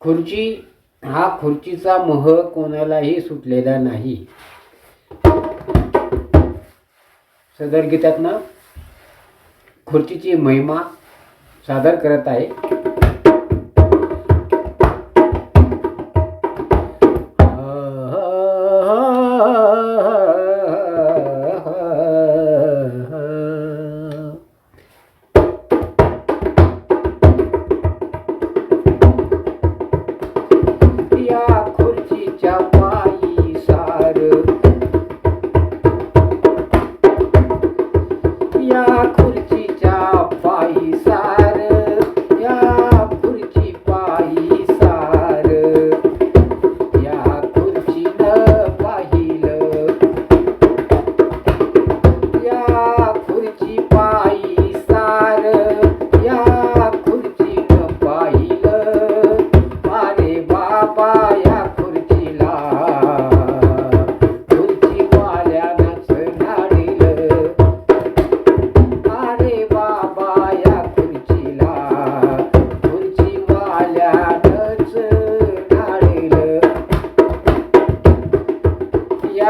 खुर्ची हा खुर्चीचा मोह कोणालाही सुटलेला नाही. सदर गीतातनं खुर्चीची महिमा सादर करत आहे.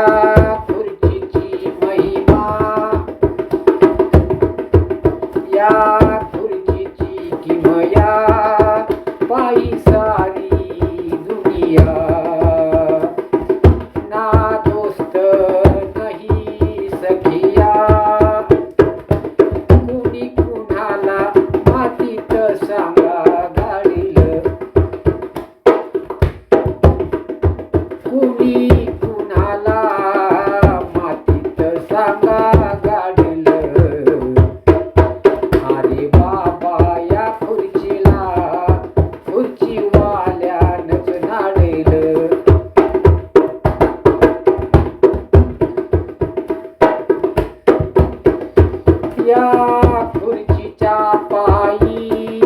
या या खुर्चीच्या पायी.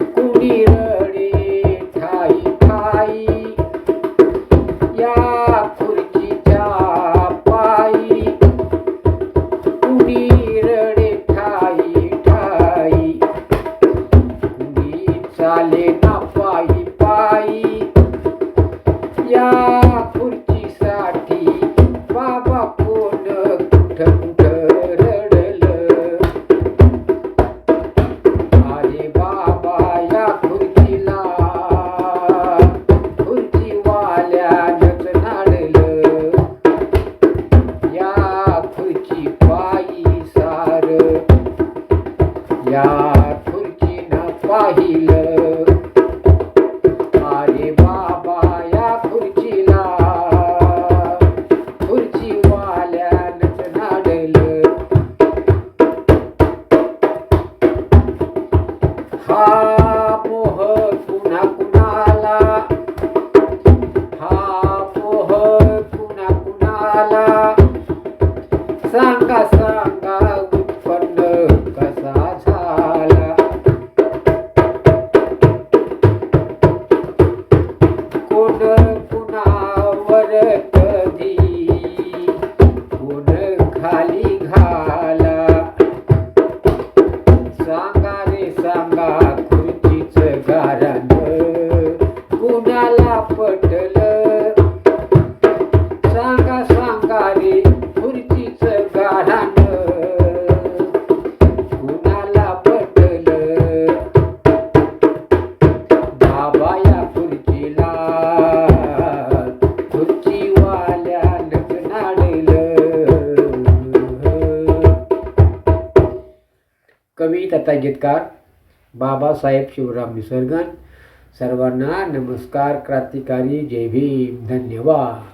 कुणी रडे ठाई ठाई. या खुर्चीच्या पायी. कुणी रडे ठाई ठाई. कुणी चाले ना पायी पायी. या पाहिलं. अरे बाबा या खुर्चीला. खुर्ची वाल्यानच नाडलं. हा मोह पुन्हा कुणाला? हा मोह पुन्हा कुणाला? सांगा सांगा. कवी गीतकार बाबासाहेब शिवराम निसर्गन. सर्वांना नमस्कार क्रांतिकारी जय भीम. धन्यवाद.